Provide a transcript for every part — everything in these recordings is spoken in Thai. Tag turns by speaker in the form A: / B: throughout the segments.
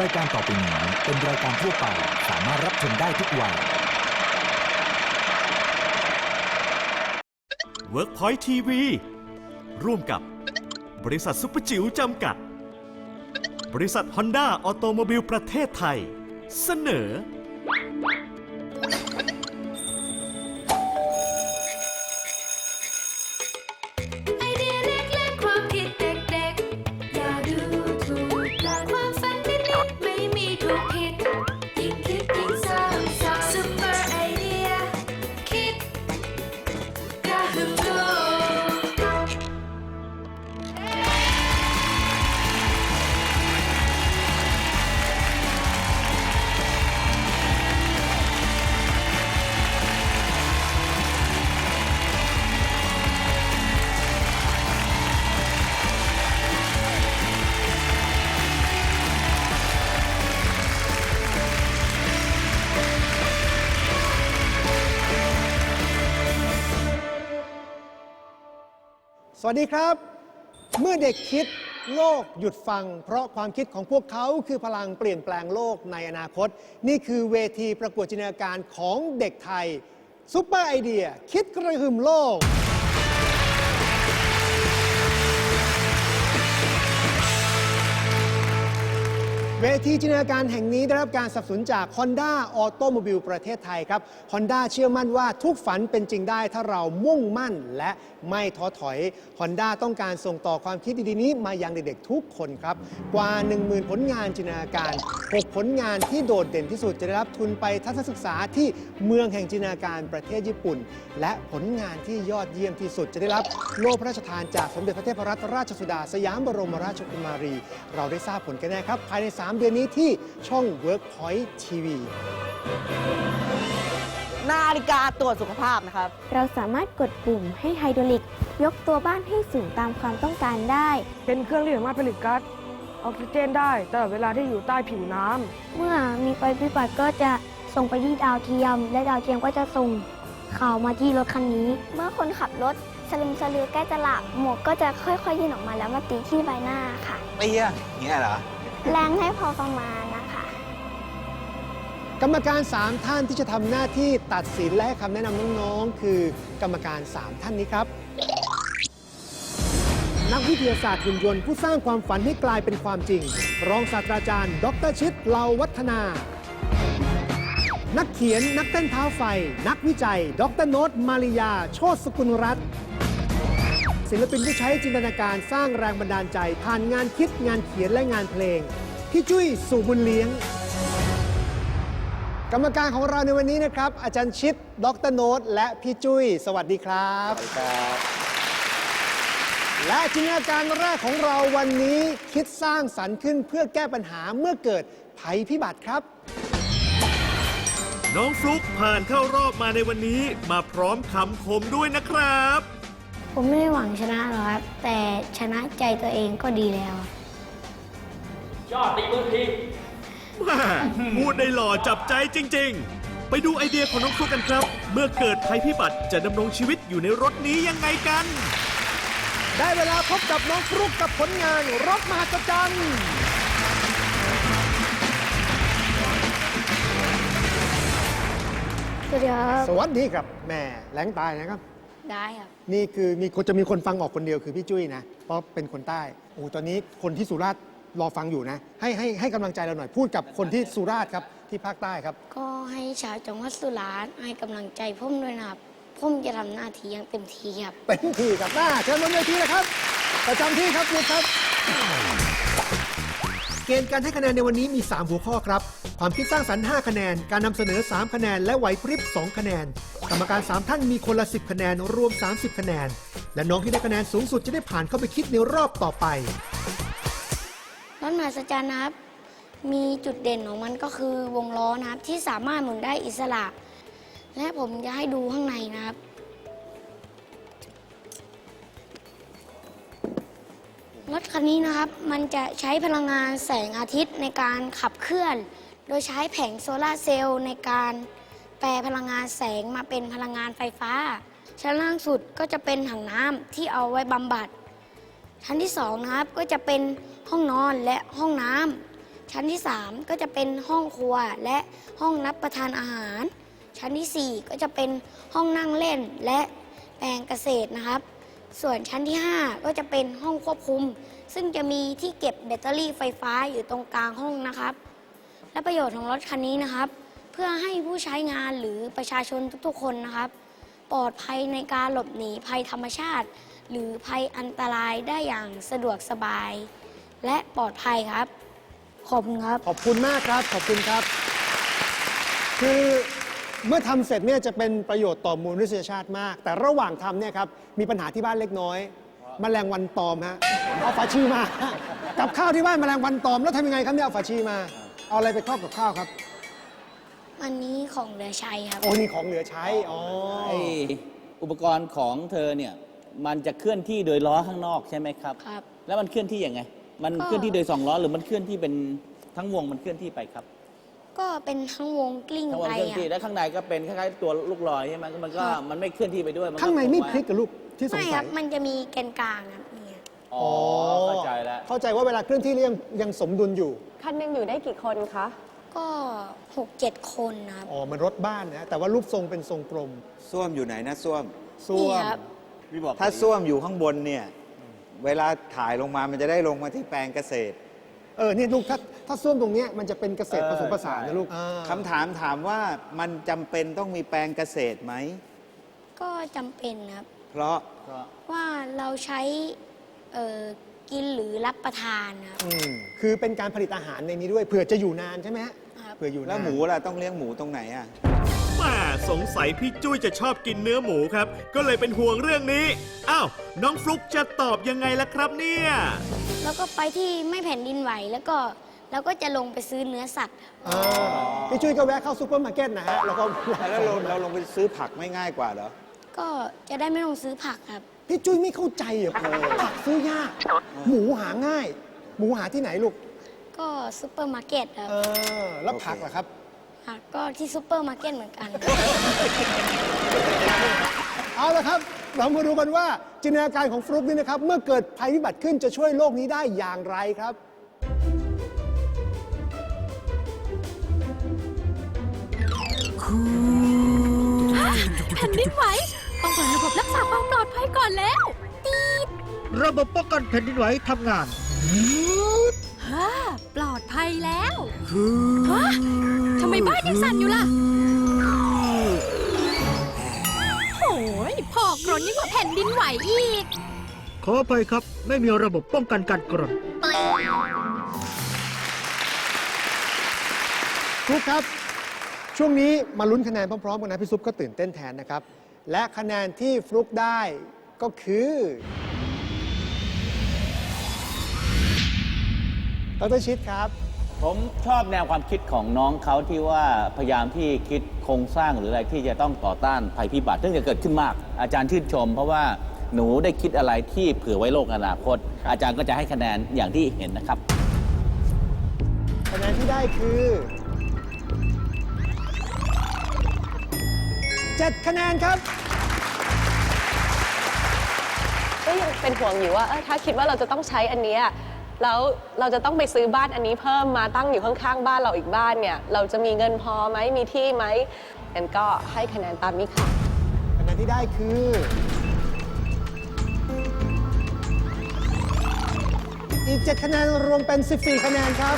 A: รายการต่อไปนี้เป็นรายการทั่วไปสามารถรับชมได้ทุกวัย
B: WorkPoint TV ร่วมกับบริษัทซุปเปอร์จิ๋วจำกัด บริษัท Honda ออโตโมบิลประเทศไทย เสนอ
C: ส
D: วัสดีครับ เมื่อเด็กคิดโลกหยุดฟัง เพราะความคิดของพวกเขาคือพลังเปลี่ยนแปลงโลกในอนาคต นี่คือเวทีประกวดจินตนาการของเด็กไทยซุปเปอร์ไอเดีย คิดกระหึ่มโลก เวทีจินตนาการแห่งนี้ได้รับการสนับสนุนจาก Honda Automobile ประเทศไทยครับ Honda เชื่อมั่นว่าทุกฝันเป็นจริงได้ถ้าเรามุ่งมั่นและไม่ท้อถอย Honda ต้องการส่งต่อความคิดดีๆนี้มายังเด็กๆทุกคนครับ กว่า 10,000 ผลงานจินตนาการ 6 ผลงานที่โดดเด่นที่สุดจะได้รับทุนไปทัศนศึกษาที่เมืองแห่งจินตนาการประเทศญี่ปุ่น และผลงานที่ยอดเยี่ยมที่สุดจะได้รับโล่พระราชทานจากสมเด็จพระเทพรัตนราชสุดาสยามบรมราชกุมารี เราได้ทราบผลกันแน่ครับภายใน3เดือนนี้ที่ช่อง Workpoint TV
E: นาฬิกาตรวจสุขภาพนะครับ
F: เราสามารถกดปุ่มให้ไฮดรอลิก ยกตัวบ้านให้สูงตามความต้องการได้
G: เป็นเครื่องที่สามารถผลิตก๊าซออกซิเจนได้ตลอดเวลาที่อยู่ใต้ผิวน้ำ
F: เมื่อมีไฟพิบัติก็จะส่งไปที่ดาวเทียม และดาวเทียมก็จะส่งข่าวมาที่รถคันนี้ เมื่อคนขับรถสลึมสลือใกล้จะหลับหมวกก็จะค่อยๆยื่นออกมาแล้วมาตีที่ใบหน้าค่ะ
H: เตี้ยเงี้ยเหรอ
F: แรงให้พอประมาณนะคะ
D: กรรมการ 3 ท่านที่จะทำหน้าที่ตัดสินและให้คำแนะนำน้องๆ คือกรรมการ 3 ท่านนี้ครับ นักวิทยาศาสตร์หุ่นยนต์ผู้สร้างความฝันให้กลายเป็นความจริง รองศาสตราจารย์ ดรชิดเลาวัฒนา นักเขียนนักเต้นเท้าไฟ นักวิจัย ดรโนตมาริยา โชติสกุลรัตน์ ศิลปินที่ใช้จินตนาการสร้างแรงบันดาลใจ ผ่านงานคิดงานเขียนและงานเพลง พี่จุ้ยสุบุญเลี้ยง กรรมการของเราในวันนี้นะครับ อาจารย์ชิดดรโนตและพี่จุ้ย สวัสดีครับและจินตนาการแรกของเราวันนี้คิดสร้างสรรค์ขึ้นเพื่อแก้ปัญหาเมื่อเกิดภัยพิบัติครับ
B: น้องฟลุกผ่านเข้ารอบมาในวันนี้ มาพร้อมคำคมด้วยนะครับ
F: ผมไม่ได้หวังชนะหรอกครับ แต่ชนะใจตัวเองก็ดีแล้ว
B: แม่พูดได้หล่อจับใจจริง ๆ ไปดูไอเดียของน้องฟลุกกันครับ เมื่อเกิดภัยพิบัติจะดำรงชีวิตอยู่ในรถนี้ยังไงกัน
D: ได้เวลาพบกับน้องฟลุกกับผลงานรถมหัศจรรย์
F: สวัสดีครับ
D: สวัสดีครับแหม่แหลงตายนะครับ
F: ได้ครับ
D: นี่คือมีคนจะมีคนฟังออกคนเดียวคือพี่จุ้ยนะ เพราะเป็นคนใต้ โอ้ตอนนี้คนที่สุราษฎร์รอฟังอยู่นะ ให้ให้ให้กำลังใจเราหน่อย พูดกับคนที่สุราษฎร์ครับที่ภาคใต้ครับ
F: ก็ให้ชาวจังหวัดสุราษฎร์ให้กำลังใจผมด้วยนะครับผมจะทำหน้าที่อย่างเต็มที่ครับ
D: เต็มที่ครับหน้าเชิญบนเวทีนะครับ ประจำที่ครับหยุดครับ เกณฑ์การให้คะแนนในวันนี้มี 3 หัวข้อครับ ความคิดสร้างสรรค์ 5 คะแนน การนำเสนอ 3 คะแนน และไหวพริบ 2 คะแนน กรรมการ 3 ท่านมีคนละ 10 คะแนน รวม 30 คะแนน และน้องที่ได้คะแนนสูงสุดจะได้ผ่านเข้าไปคิดในรอบต่อไป
F: รถมหัศจรรย์นะครับ มีจุดเด่นของมันก็คือวงล้อนะครับที่สามารถหมุนได้อิสระ และผมจะให้ดูข้างในนะครับ รถคันนี้นะครับมันจะใช้พลังงานแสงอาทิตย์ในการขับเคลื่อน โดยใช้แผงโซลาร์เซลล์ในการแปลพลังงานแสงมาเป็นพลังงานไฟฟ้า ชั้นล่างสุดก็จะเป็นถังน้ำที่เอาไว้บำบัด ชั้นที่สองนะครับก็จะเป็นห้องนอนและห้องน้ำชั้นที่ 3 ก็จะเป็นห้องครัวและห้องรับประทานอาหาร ชั้นทีสี่4 ก็จะเป็นห้องนั่งเล่นและแปลงเกษตรนะครับ ส่วนชั้นที่ 5 ก็จะเป็นห้องควบคุม ซึ่งจะมีที่เก็บแบตเตอรี่ไฟฟ้าอยู่ตรงกลางห้องนะครับ และประโยชน์ของรถคันนี้นะครับ เพื่อให้ผู้ใช้งานหรือประชาชนทุกๆ คนนะครับ ปลอดภัยในการหลบหนีภัยธรรมชาติ หรือภัยอันตรายได้อย่างสะดวกสบาย และปลอดภัยครับ ขอบคุณครับ
D: ขอบคุณมากครับ ขอบคุณครับ คือ เมื่อทำเสร็จเนี่ยจะเป็นประโยชน์ต่อมูลมนุษยชาติมาก แต่ระหว่างทำเนี่ยครับมีปัญหาที่บ้านเล็กน้อยแมลงวันตอมฮะเอาฝาชีมา กับข้าวที่บ้านแมลงวันตอมแล้วทำยังไงครับเนี่ยเอาฝาชีมา เอาอะไรไปครอบกับข้าวครับ
F: อันนี้ของเหลือใช้ครับ
D: โอ้นี่ของเหลือใช้อ๋อ
I: ไออุปกรณ์ของเธอเนี่ยมันจะเคลื่อนที่โดยล้อข้างนอกใช่ไหมครับ
F: ครับ
I: แล้วมันเคลื่อนที่ยังไง มัน
F: ก็
I: เคลื่อนที่โดยสองล้อหรือมันเคลื่อนที่เป็นทั้งวงมันเคลื่อนที่ไปครับ
F: ก็เป็นทั้งวงกลิ้ง
I: ทั้งวง
F: ไป
I: เคลื่อนที่
F: อะ
I: แล้วข้างในก็เป็นคล้ายๆตัวลูกลอยใช่ไหมมันก็
F: ครับ
I: มันไม่เคลื่อนที่ไปด้วยมัก็
D: ข้างในไม่
I: งว้
D: พลิกกับลูกที่สง
F: ไม่ค
D: สั
F: รั
D: ย
F: บมันจะมีแกนกลางครับเนี่ย
I: อ๋อเข้าใจแล้ว
D: เข้าใจว่าเวลาเคลื่อนที่แล้วยังยังสมดุลอยู่
J: คันหนึงอยู่ได้กี่คนคะ
F: ก็หกเจ็ดคนนะครับ
D: อ๋อมันรถบ้านนะ แต่ว่ารูปทรงเป็นทรงกลม
H: ส้วมอยู่ไหนนะส้วม
D: ส้ว
F: นี่
D: ม
F: ครับ
I: พี่บอก
H: ถ้าส้วมอยู่ข้างบนเนี่ย เวลาถ่ายลงมามันจะได้ลงมาที่แปลงเกษตร
D: เออนี่ลูกถ้าถ้าส้วมตรงเนี้ยมันจะเป็นเกษตรผสมผสานนะลูกอ่า
H: คำถามถามว่ามันจำเป็นต้องมีแปลงเกษตรไหม
F: ก็จำเป็นครับ
H: เพราะ
F: ว่าเราใช้เอ่อกินหรือรับประทานครับ
D: อืมคือเป็นการผลิตอาหารในนี้ด้วยเผื่อจะอยู่นานใช่ไหมฮะ
F: ครับ
D: เผื่ออยู่นาน
H: แล้วหมูล่ะต้องเลี้ยงหมูตรงไหนอะ
B: แม่สงสัยพี่จุ้ยจะชอบกินเนื้อหมูครับ ก็เลยเป็นห่วงเรื่องนี้ อ้าว น้องฟลุกจะตอบยังไงล่ะครับเนี่ย
F: แล้วก็ไปที่ไม่แผ่นดินไหวแล้วก็เราก็จะลงไปซื้อเนื้อสัตว์
D: อ่าพี่จุ้ยก็แวะเข้าซูเปอร์มาร์เก็ตนะฮะแล้วก็
H: แล้วเราเราลงไปซื้อผักไม่ง่ายกว่าเหรอ
F: ก็จะได้ไม่ต้องซื้อผักครับ
D: พี่จุ้ยไม่เข้าใจเหรอผักซื้อยาก หมูหาง่าย หมูหาที่ไหนลูก
F: ก็ซูเปอร์มาร์เก็ตครับ
D: เออ แล้ว
H: โอเค
D: ผักล่ะครับ
F: ผักก็ที่ซูเปอร์มาร์เก็ตเหมือนกัน
D: เอาละครับ เรามาดูกันว่าจินตนาการของฟลุกนี่นะครับ เมื่อเกิดภัยพิบัติขึ้นจะช่วยโลกนี้ได้อย่างไรครับ
K: แผ่นดินไหวต้องเปิดระบบรักษาความปลอดภัยก่อนแล้ว
L: ระบบป้องกันแผ่นดินไหวทำงาน
K: ฮ่าปลอดภัยแล้วฮะทำไมบ้านยังสั่นอยู่ล่ะ โอ้ยพอกรนยิ่งกว่าแผ่นดินไหวอีก
L: ขออภัยครับ ไม่มีระบบป้องกันการกรน
D: ฟลุกครับ ช่วงนี้มาลุ้นคะแนนพร้อมๆกันนะพี่ซุปก็ตื่นเต้นแทนนะครับ และคะแนนที่ฟลุกได้ก็คือ ดรชิดครับ
I: ผมชอบแนวความคิดของน้องเขาที่ว่าพยายามที่คิดโครงสร้างหรืออะไรที่จะต้องต่อต้านภัยพิบัติซึ่งจะเกิดขึ้นมาก อาจารย์ชื่นชม เพราะว่าหนูได้คิดอะไรที่เผื่อไว้โลกอนาคต อาจารย์ก็จะให้คะแนนอย่างที่เห็นนะครับ
D: คะแนนที่ได้คือ7คะแนนครับ
M: ก็ยังเป็นห่วงอยู่ว่าเอ้ยถ้าคิดว่าเราจะต้องใช้อันเนี้ย แล้วเราจะต้องไปซื้อบ้านอันนี้เพิ่มมาตั้งอยู่ข้างๆ บ้านเราอีกบ้านเนี่ย เราจะมีเงินพอไหมมีที่ไหมงั้นก็ให้คะแนนตามนี้ค่ะ
D: คะแนนที่ได้คืออีก7คะแนนรวมเป็น 14 คะแนนครับ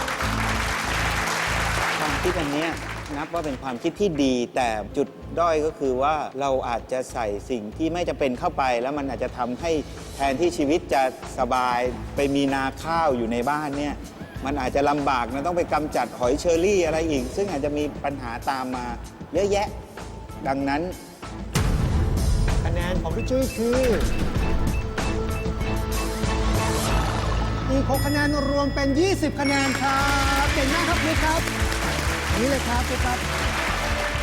H: ความคิดอันเนี้ย นับว่าเป็นความคิดที่ดี แต่จุดด้อยก็คือว่าเราอาจจะใส่สิ่งที่ไม่จำเป็นเข้าไป แล้วมันอาจจะทำให้แทนที่ชีวิตจะสบายไปมีนาข้าวอยู่ในบ้านเนี่ยมันอาจจะลำบากนะต้องไปกำจัดหอยเชอรี่อะไรอีก ซึ่งอาจจะมีปัญหาตามมาเยอะแยะ ดังนั้น
D: คะแนนของพี่จุ้ยคืออีก6คะแนนรวมเป็น 20 คะแนนครับ เก่งมากครับพี่ครับ นี้เลยครับพี่ครับ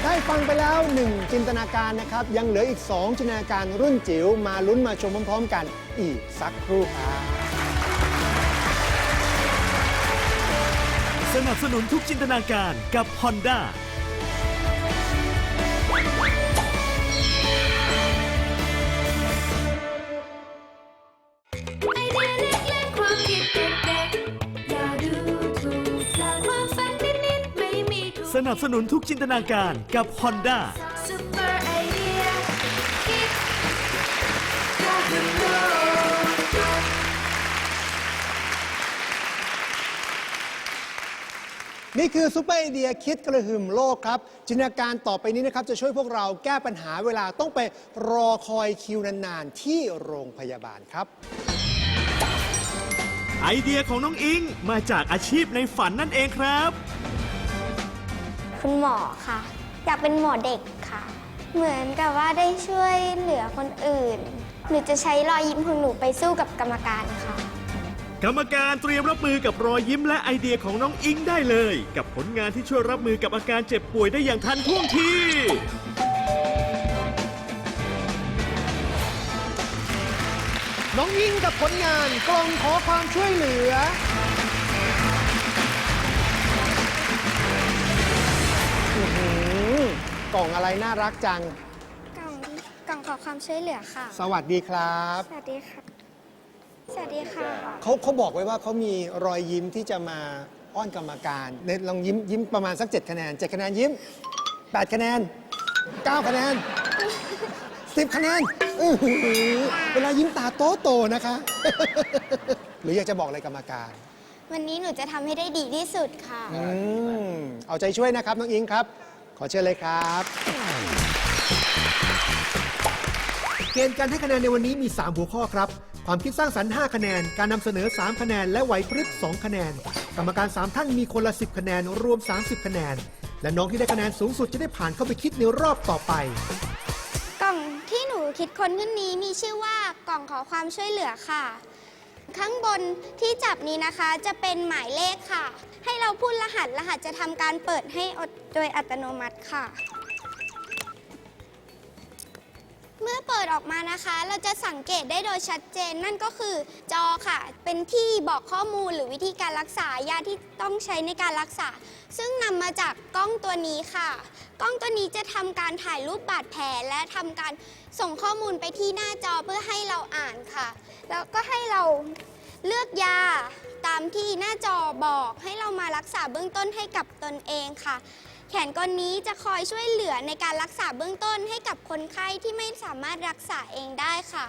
D: ได้ฟังไปแล้ว 1 จินตนาการนะครับ ยังเหลืออีก 2 จินตนาการรุ่นจิ๋วมาลุ้นมาชมพร้อมๆกันอีกสักครู่ครับ
B: สนับสนุนทุกจินตนาการกับ Honda นับสนุนทุกจินตนาการกับ Honda
K: ซุปเปอร์ไอเดียคิดกระหึ่มโลก
D: นี่คือซุปเปอร์ไอเดียคิดกระหึ่มโลกครับ จินตนาการต่อไปนี้นะครับ จะช่วยพวกเราแก้ปัญหาเวลาต้องไปรอคอยคิวนาน ๆ ที่โรงพยาบาลครับ
B: ไอเดียของน้องอิงมาจากอาชีพในฝันนั่นเองครับ
N: คุณหมอค่ะ อยากเป็นหมอเด็กค่ะ เหมือนกับว่าได้ช่วยเหลือคนอื่น หนูจะใช้รอยยิ้มของหนูไปสู้กับกรรมการค่ะ
B: กรรมการเตรียมรับมือกับรอยยิ้มและไอเดียของน้องอิงได้เลย กับผลงานที่ช่วยรับมือกับอาการเจ็บป่วยได้อย่างทันท่วงที
D: น้องยิ่งกับผลงานกล่องขอความช่วยเหลือ กล่องอะไรน่ารักจัง
N: กล่องกล่องขอความช่วยเหลือค่ะ
D: สวัสดีครับ
N: สวัสดีค่ะ สวัสดีค่ะ
D: เขาเขาบอกไว้ว่าเขามีรอยยิ้มที่จะมาอ้อนกรรมการในลองยิ้มยิ้มประมาณสัก 7 คะแนน 7 คะแนนยิ้ม 8 คะแนน 9 คะแนน 10 คะแนนอื้อหือเวลายิ้มตาโตโตๆนะคะ หรืออยากจะบอกอะไรกรรมการ
N: วันนี้หนูจะทำให้ได้ดีที่สุดค่ะ
D: อืมเอาใจช่วยนะครับ น้องอิงครับ ขอเชิญเลยครับ เกณฑ์การให้คะแนนในวันนี้มี 3 หัวข้อครับ ความคิดสร้างสรรค์ 5 คะแนน การนำเสนอ 3 คะแนน และไหวพริบ 2 คะแนน กรรมการ 3 ท่านมีคนละ 10 คะแนน รวม 30 คะแนน และน้องที่ได้คะแนนสูงสุดจะได้ผ่านเข้าไปคิดในรอบต่อไป
N: กล่องที่หนูคิดค้นขึ้นนี้มีชื่อว่ากล่องขอความช่วยเหลือค่ะ ข้างบนที่จับนี้นะคะจะเป็นหมายเลขค่ะ ให้เราพูดรหัสรหัสจะทำการเปิดให้โดยอัตโนมัติค่ะ เมื่อเปิดออกมานะคะ เราจะสังเกตได้โดยชัดเจนนั่นก็คือจอค่ะ เป็นที่บอกข้อมูลหรือวิธีการรักษายาที่ต้องใช้ในการรักษา ซึ่งนำมาจากกล้องตัวนี้ค่ะ กล้องตัวนี้จะทำการถ่ายรูปบาดแผลและทำการส่งข้อมูลไปที่หน้าจอเพื่อให้เราอ่านค่ะ แล้วก็ให้เราเลือกยาตามที่หน้าจอบอกให้เรามารักษาเบื้องต้นให้กับตนเองค่ะ แขนกลนี้จะคอยช่วยเหลือในการรักษาเบื้องต้นให้กับคนไข้ที่ไม่สามารถรักษาเองได้ค่ะ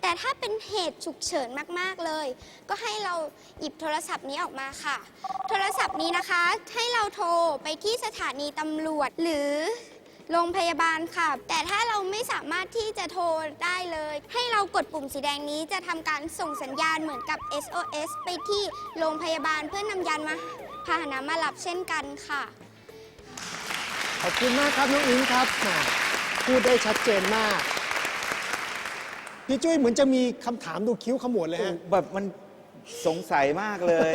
N: แต่ถ้าเป็นเหตุฉุกเฉินมากๆเลย ก็ให้เราหยิบโทรศัพท์นี้ออกมาค่ะ โทรศัพท์นี้นะคะให้เราโทรไปที่สถานีตำรวจหรือ โรงพยาบาลค่ะ แต่ถ้าเราไม่สามารถที่จะโทรได้เลย ให้เรากดปุ่มสีแดงนี้จะทำการส่งสัญญาณเหมือนกับ SOS ไปที่โรงพยาบาลเพื่อนำยานมาพาหนะมารับเช่นกันค่ะ
D: ขอบคุณมากครับน้องอิงครับแหมพูดได้ชัดเจนมาก พี่จุ้ยเหมือนจะมีคำถามดูคิ้วขมวดเลยฮะ
H: แบบมันสงสัยมากเลย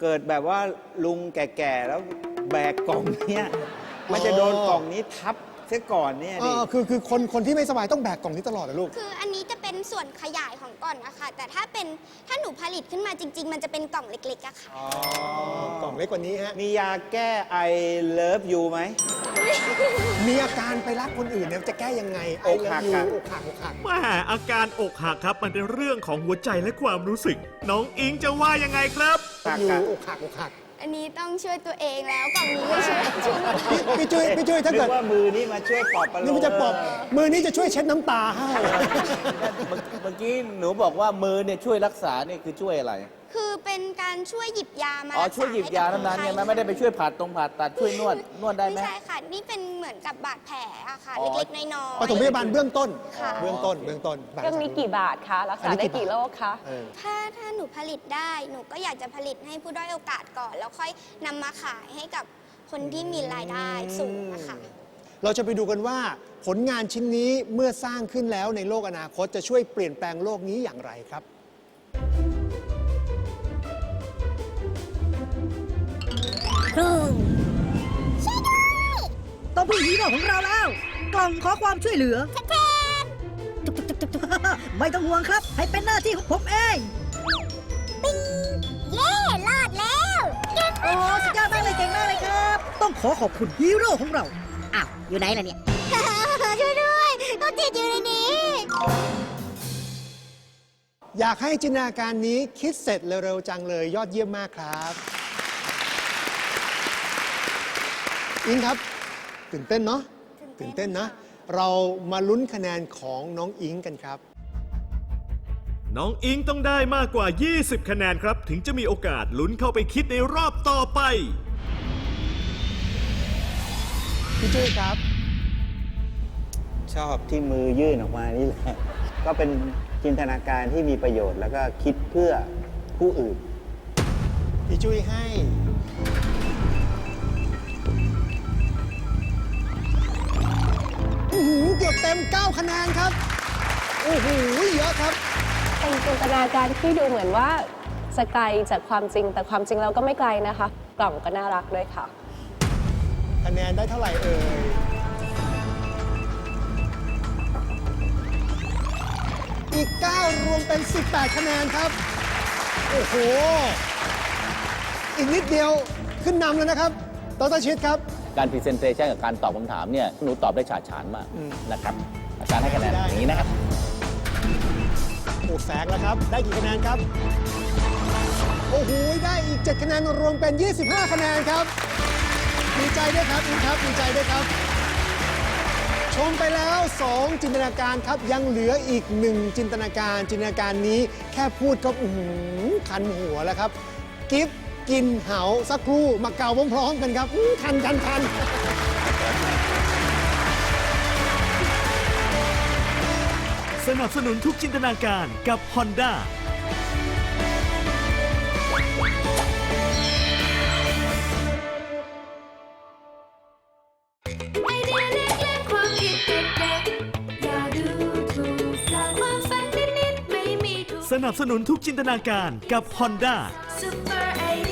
H: เกิดแบบว่าลุงแก่ๆ แล้วแบกกล่องเนี้ย มันจะโดนกล่องนี้ทับเสียก่อนเนี่ย
D: เอ
H: ดิ
D: อคือคือคนคนที่ไม่สบายต้องแบกกล่องนี้ตลอดนะลูก
N: คืออันนี้จะเป็นส่วนขยายของกล่องอะค่ะแต่ถ้าเป็นถ้าหนูผลิตขึ้นมาจริง ๆ มันจะเป็นกล่องเล็กๆอะค่ะ
D: กล่องเล็กกว่านี้ฮะ
H: มียาแก้ไอเลิฟยูไหม
D: มีอาการไปรักคนอื่นเนี่ยจะแก้ยังไง
H: อกหัก
D: ไอ
H: อะ
D: เลิฟยูอกหักอกหัก
B: แม่อาการอกหักครับมันเป็นเรื่องของหัวใจและความรู้สึก น้องอิงจะว่ายังไงครับ
H: หัก
D: อยู่
H: อะ
D: อกหักอกหัก
N: อันนี้ต้องช่วยตัวเองแล้วกล่องนี้ไม่ช่วยช่วยไม่ได้
D: พี่พี่จุ้ยพี่จุ้ยถ้า
H: นึ
D: เกิด
H: กว่ามือนี่มาช่วยปลอบประโลม
D: นี่มันจะปลอบมือนี้จะช่วยเช็ดน้ำตาให้
I: เมื่อกี้หนูบอกว่ามือเนี่ยช่วยรักษาเนี่ยคือช่วยอะไร
N: คือเป็นการช่วยหยิบยามา
I: อ๋อ
N: รักษ
I: ช่วยหยิบยาเท่านั้นใช่ไหมไม่ได้ไปช่วยผ่าตรงผ่าตัดช่วยนวดนวดได้ไหม
N: ไม่ใช่ค่ะ นี่เป็นเหมือนกับบาดแผลอะค่ะ
I: อ๋อ
N: เล็กๆน้อยๆ
D: ปฐมพยาบาลเบื้องต้น
N: ค่ะ
D: เบื้องต้น เบื้องต้น
M: เครื่องนี้กี่บาทคะรักษาได้กี่โรคคะ
D: เออ
N: ถ้าถ้าหนูผลิตได้หนูก็อยากจะผลิตให้ผู้ด้อยโอกาสก่อน แล้วค่อยนำมาขายให้กับคนที่มีรายได้สูงนะคะ
D: เราจะไปดูกันว่าผลงานชิ้นนี้เมื่อสร้างขึ้นแล้วในโลกอนาคตจะช่วยเปลี่ยนแปลงโลกนี้อย่างไรครับ
O: ต้องพึ่งฮีโร่ของเราแล้ว กล่องขอความช่วยเหลือไม่ต้องห่วงครับ ให้เป็นหน้าที่ของผมเอง
N: เย้รอดแล้ว
O: โอ้สุดยอดมากเลยเก่งมากเลยครับ ต้องขอขอบคุณฮีโร่ของเราอ้าวอยู่ไหนล่ะเนี่ย
N: ช่วยด้วยต้องติดอยู่ในนี้
D: อยากให้จินตนาการนี้คิดเสร็จเร็วๆจังเลยยอดเยี่ยมมากครับ อิงครับ ตื่นเต้นเนาะตื่นเต้นนะ เรามาลุ้นคะแนนของน้องอิงกันครับ
B: น้องอิงต้องได้มากกว่า 20 คะแนนครับ ถึงจะมีโอกาสลุ้นเข้าไปคิดในรอบต่อไป
D: พี่จุ้ยครับ
H: ชอบที่มือยื่นออกมานี่แหละก็เป็นจินตนาการที่มีประโยชน์ แล้วก็คิดเพื่อผู้อื่น
D: พี่จุ้ยให้ อื้อหือเกือบเต็ม 9 คะแนนครับ โอ้โห เยอะครับ
M: เป็นจินตนาการที่ดูเหมือนว่าจะไกลจากความจริง แต่ความจริงเราก็ไม่ไกลนะคะ กล่องก็น่ารักด้วยค่ะ
D: คะแนนได้เท่าไหร่เอ่ย อีก 9 รวมเป็น 18 คะแนนครับ โอ้โห อีกนิดเดียวขึ้นนำแล้วนะครับดรชิดครับ
I: การพรีเซนเตชันกับการตอบคำถามเนี่ยหนูตอบได้ฉาดฉานมาก
D: อืม
I: นะครับอาจารย์ให้คะแนนอย่างนี้นะครับ
D: โอ้แสงแล้วครับ ได้กี่คะแนนครับ โอ้โห ได้อีก 7 คะแนนรวมเป็น 25 คะแนนครับดีใจด้วยครับอินครับดีใจด้วยครับ ชมไปแล้ว 2 จินตนาการครับ ยังเหลืออีก 1 จินตนาการจินตนาการนี้แค่พูดก็อื้อหือคันหัวแล้วครับ กิฟ กินเหาสักครู่มาเกาพร้อมๆกันครับอื้อคันคันคัน
B: สนับสนุนทุกจินตนาการกับ Honda
P: ไอเดียเล็กๆความคิดเด็กๆอย่าดูถูกสร้างความฝันนิดๆไม่มีถูก
B: สนับสนุนทุกจินตนาการกับ Honda
P: ซุปเปอร์ไอเดีย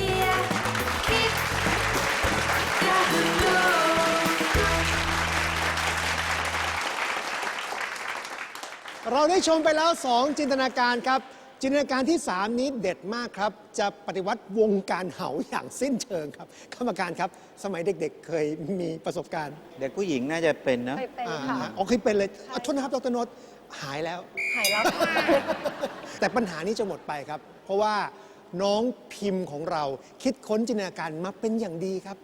D: เราได้ชมไปแล้ว 2 จินตนาการครับ จินตนาการที่ 3 นี้เด็ดมากครับ จะปฏิวัติวงการเหาอย่างสิ้นเชิงครับกรรมการครับ สมัยเด็กๆ เคยมีประสบการณ์
H: เด็กผู้หญิงน่าจะเป็นนะ
M: เคยเป็น
D: อ่า
M: ค่ะ
D: อ๋อเคยเป็นเลยอะโทษนะครับดรนนท์หายแล้ว
M: หายแล้วค่ะ
D: แต่ปัญหานี้จะหมดไปครับ เพราะว่าน้องพิมพ์ของเราคิดค้นจินตนาการมาเป็นอย่างดีครับ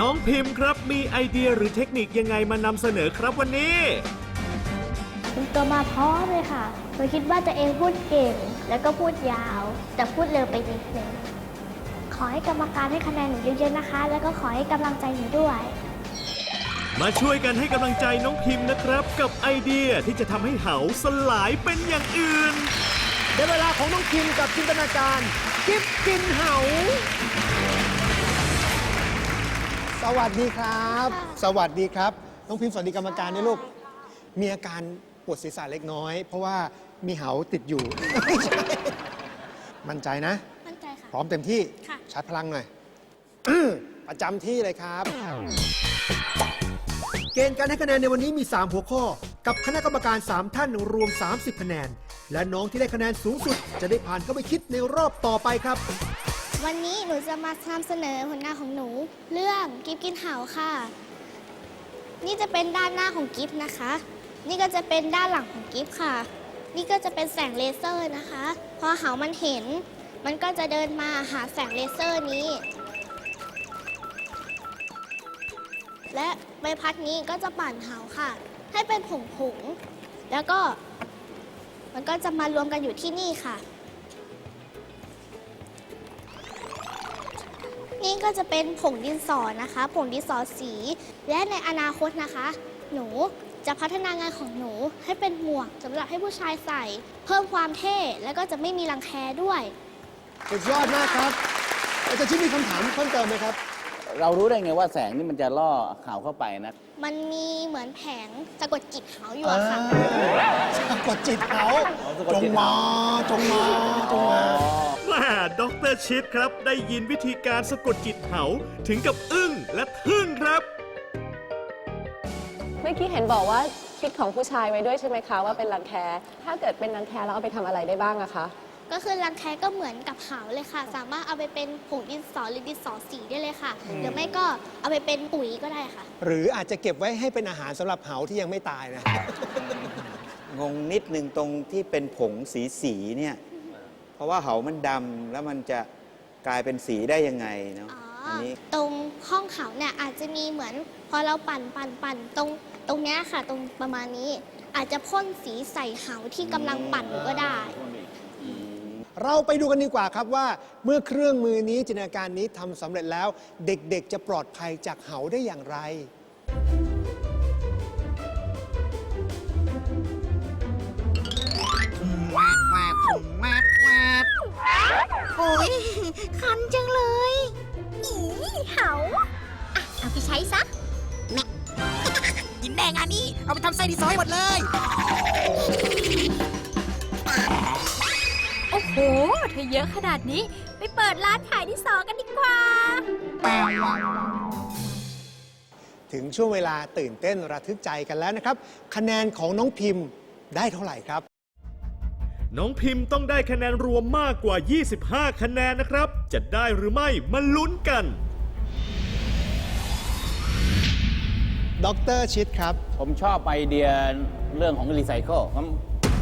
B: น้องพิมพ์ครับมีไอเดียหรือเทคนิคยังไงมานำเสนอครับวันนี้
Q: คุณตัวมาพร้อมเลยค่ะหนูคิดว่าตัวเองพูดเก่ง แล้วก็พูดยาว แต่พูดเร็วไปนิดนึงขอให้กรรมการให้คะแนนหนูเยอะๆนะคะ แล้วก็ขอให้กำลังใจหนูด้วย
B: มาช่วยกันให้กำลังใจน้องพิมพ์นะครับ กับไอเดียที่จะทำให้เหาสลายเป็นอย่างอื่น
D: ได้เวลาของน้องพิมพ์กับจินตนาการ กิฟกินเหา สวัสดีครับ สวัสดีครับ น้องพิมพ์สวัสดีกรรมการด้วยลูก มีอาการปวดศีรษะเล็กน้อย เพราะว่ามีเหาติดอยู่ ไม่ใช่มั่นใจนะ
Q: มั่นใจค่ะ
D: พร้อมเต็มที่
Q: ค่ะ
D: ชาร์จพลังหน่อย ประจำที่เลยครับ เกณฑ์การให้คะแนนในวันนี้มี 3 หัวข้อ กับคณะกรรมการ 3 ท่านรวม 30 คะแนน และน้องที่ได้คะแนนสูงสุด จะได้ผ่านเข้าไปคิดในรอบต่อไปครับ
Q: วันนี้หนูจะมานำเสนอผลงานของหนูเรื่องกิฟกินเหาค่ะ นี่จะเป็นด้านหน้าของกิฟนะคะ นี่ก็จะเป็นด้านหลังของกิฟค่ะ นี่ก็จะเป็นแสงเลเซอร์นะคะ พอเหามันเห็น มันก็จะเดินมาหาแสงเลเซอร์นี้ และใบพัดนี้ก็จะปั่นเหาค่ะ ให้เป็นผงผงๆแล้วก็มันก็จะมารวมกันอยู่ที่นี่ค่ะ นี่ก็จะเป็นผงดินสอนะคะ ผงดินสอสี และในอนาคตนะคะ หนูจะพัฒนางานของหนูให้เป็นหมวกสำหรับให้ผู้ชายใส่ เพิ่มความเท่แล้วก็จะไม่มีรังแคด้วย
D: สุดยอดมากครับอาจารย์ชิดมีคำถามเพิ่มเติมไหมครับ
I: เรารู้ได้ไงว่าแสงนี่มันจะล่อเหาเข้าไปนะ
Q: มันมีเหมือนแผงสะกดจิตเขาอยู่อะค่ะ
D: สะกดจิตเขา
I: อ๋อสะกด
D: จง
I: จิต
D: มาจงมาจงมา
B: แม่ดร ชิดครับ ได้ยินวิธีการสะกดจิตเหาถึงกับอึ้งและทึ่งครับ
M: เมื่อกี้เห็นบอกว่าคิดของผู้ชายไว้ด้วยใช่ไหมคะว่าเป็นรังแค ถ้าเกิดเป็นรังแคเราเอาไปทำอะไรได้บ้างอะคะ
Q: ก็คือรังแคก็เหมือนกับเหาเลยค่ะ สามารถเอาไปเป็นผงดินสอหรือดินสอสีได้เลยค่ะ หรือไม่ก็เอาไปเป็นปุ๋ยก็ได้ค่ะ
D: หรืออาจจะเก็บไว้ให้เป็นอาหารสำหรับเหาที่ยังไม่ตายนะ
H: งงนิดนึงตรงที่เป็นผงสีสีๆเนี่ยเพ ราะว่าเหามันดำแล้วมันจะกลายเป็นสีได้ยังไงเนาะ
Q: อ๋อ
H: เออันนี้
N: ตรงห้องเขาเนี่ยอาจจะมีเหมือน พอเราปั่นปั่นปั่นตรงตรงเนี้ยค่ะ ตรงประมาณนี้อาจจะพ่นสีใส่เขาที่กำลังปั่นอยู่ก็ได้
D: เราไปดูกันดีกว่าครับว่าเมื่อเครื่องมือนี้จินตนาการนี้ทำสำเร็จแล้ว เด็กๆจะปลอดภัยจากเหาได้อย่างไร
O: โอ้ยคันจังเลย อีเหาอะเอาไปใช้ซะแม่กินแน่งานนี้ เอาไปทำไส้ดีซอยหมดเลย
K: โอ้โหถ้าเยอะขนาดนี้ ไปเปิดร้านขายที่สองกันดีกว่า
D: ถึงช่วงเวลาตื่นเต้นระทึกใจกันแล้วนะครับ คะแนนของน้องพิมพ์ได้เท่าไหร่ครับ
B: น้องพิมพ์ต้องได้คะแนนรวมมากกว่า 25 คะแนนนะครับ จะได้หรือไม่มาลุ้นกัน
D: ดรชิดครับ
I: ผมชอบไอเดียเรื่องของรีไซเคิลงั้น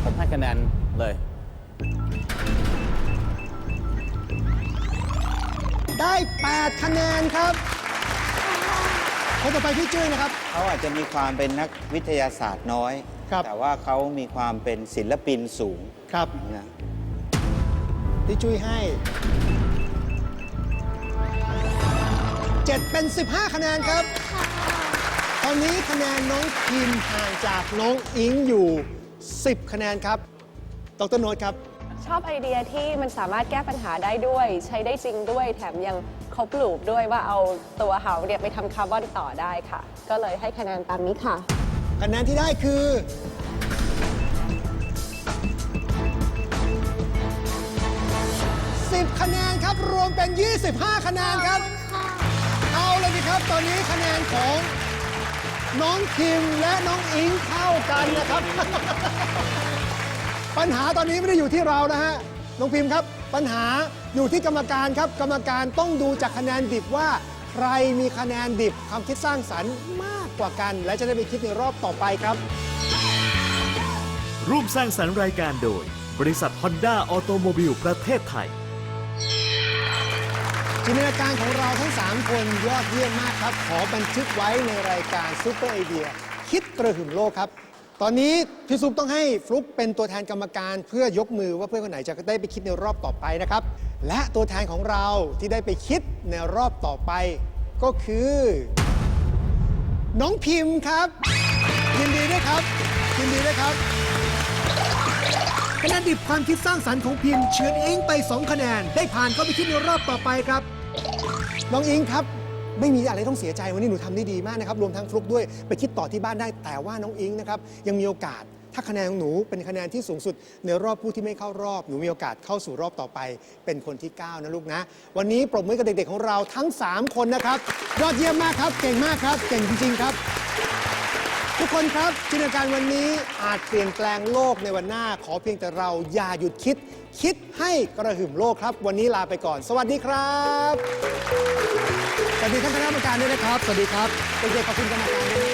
I: ผมให้คะแนนเลย
D: ได้ 8 คะแนนครับคนต่อไปพี่จุ้ยนะครับ
H: เขาอาจจะมีความเป็นนักวิทยาศาสตร์น้อย
D: ครับ
H: แต่ว่าเขามีความเป็นศิลปินสูง
D: ครับ
H: นะ
D: พี่จุ้ยให้ 7 เป็น 15 คะแนนครับ ตอนนี้คะแนนน้องพิมพ์ห่างจากน้องอิงอยู่ 10 คะแนนครับ ดรโน้ตครับ
M: ชอบไอเดียที่มันสามารถแก้ปัญหาได้ด้วย ใช้ได้จริงด้วย แถมยังครบลูปด้วยว่าเอาตัวเหาเนี่ยไปทำคาร์บอนต่อได้ค่ะ ก็เลยให้คะแนนตามนี้ค่ะ
D: คะแนนที่ได้คือ คะแนนครับ รวมเป็น 25 คะแนนครับ เอาเลยดีครับ ตอนนี้คะแนนของน้องคิมและน้องอิงเท่ากันนะครับ ปัญหาตอนนี้ไม่ได้อยู่ที่เรานะฮะ น้องพิมพ์ครับ ปัญหาอยู่ที่กรรมการครับ กรรมการต้องดูจากคะแนนดิบว่า ใครมีคะแนนดิบความคิดสร้างสรรค์มากกว่ากัน และจะได้ไปคิดในรอบต่อไปครับ
B: ร่วมสร้างสรรค์รายการโดย บริษัท Honda ออโตโมบิลประเทศไทย
D: จินตนาการของเราทั้ง 3 คนยอดเยี่ยมมากครับ ขอบันทึกไว้ในรายการซูเปอร์ไอเดีย คิดกระหึ่มโลกครับ ตอนนี้พี่ซุปต้องให้ฟลุกเป็นตัวแทนกรรมการ เพื่อยกมือว่าเพื่อนคนไหนจะได้ไปคิดในรอบต่อไปนะครับ และตัวแทนของเราที่ได้ไปคิดในรอบต่อไป ก็คือ น้องพิมพ์ครับ ยินดีด้วยครับยินดีด้วยครับ คะแนนดิบความคิดสร้างสรรค์ของพิมพ์เฉือนอิงไป 2 คะแนน ได้ผ่านเข้าไปคิดในรอบต่อไปครับ น้องอิงครับ ไม่มีอะไรต้องเสียใจวันนี้หนูทำได้ดีมากนะครับ รวมทั้งฟลุกด้วยไปคิดต่อที่บ้านได้ แต่ว่าน้องอิงนะครับยังมีโอกาส ถ้าคะแนนของหนูเป็นคะแนนที่สูงสุด ในรอบผู้ที่ไม่เข้ารอบ หนูมีโอกาสเข้าสู่รอบต่อไป เป็นคนที่ 9 นะลูกนะ วันนี้ปรบมือกับเด็กๆของเราทั้ง 3 คนนะครับ ยอดเยี่ยมมากครับ เก่งมากครับ เก่งจริงๆครับ คนครับจินตนาการวันนี้อาจเปลี่ยนแปลงโลกในวันหน้า ขอเพียงแต่เราอย่าหยุดคิด คิดให้กระหึ่มโลกครับ วันนี้ลาไปก่อน สวัสดีครับสวัสดีท่านคณะกรรมการด้วยนะครับ สวัสดีครับเด็กๆขอบคุณกรรมการด้วย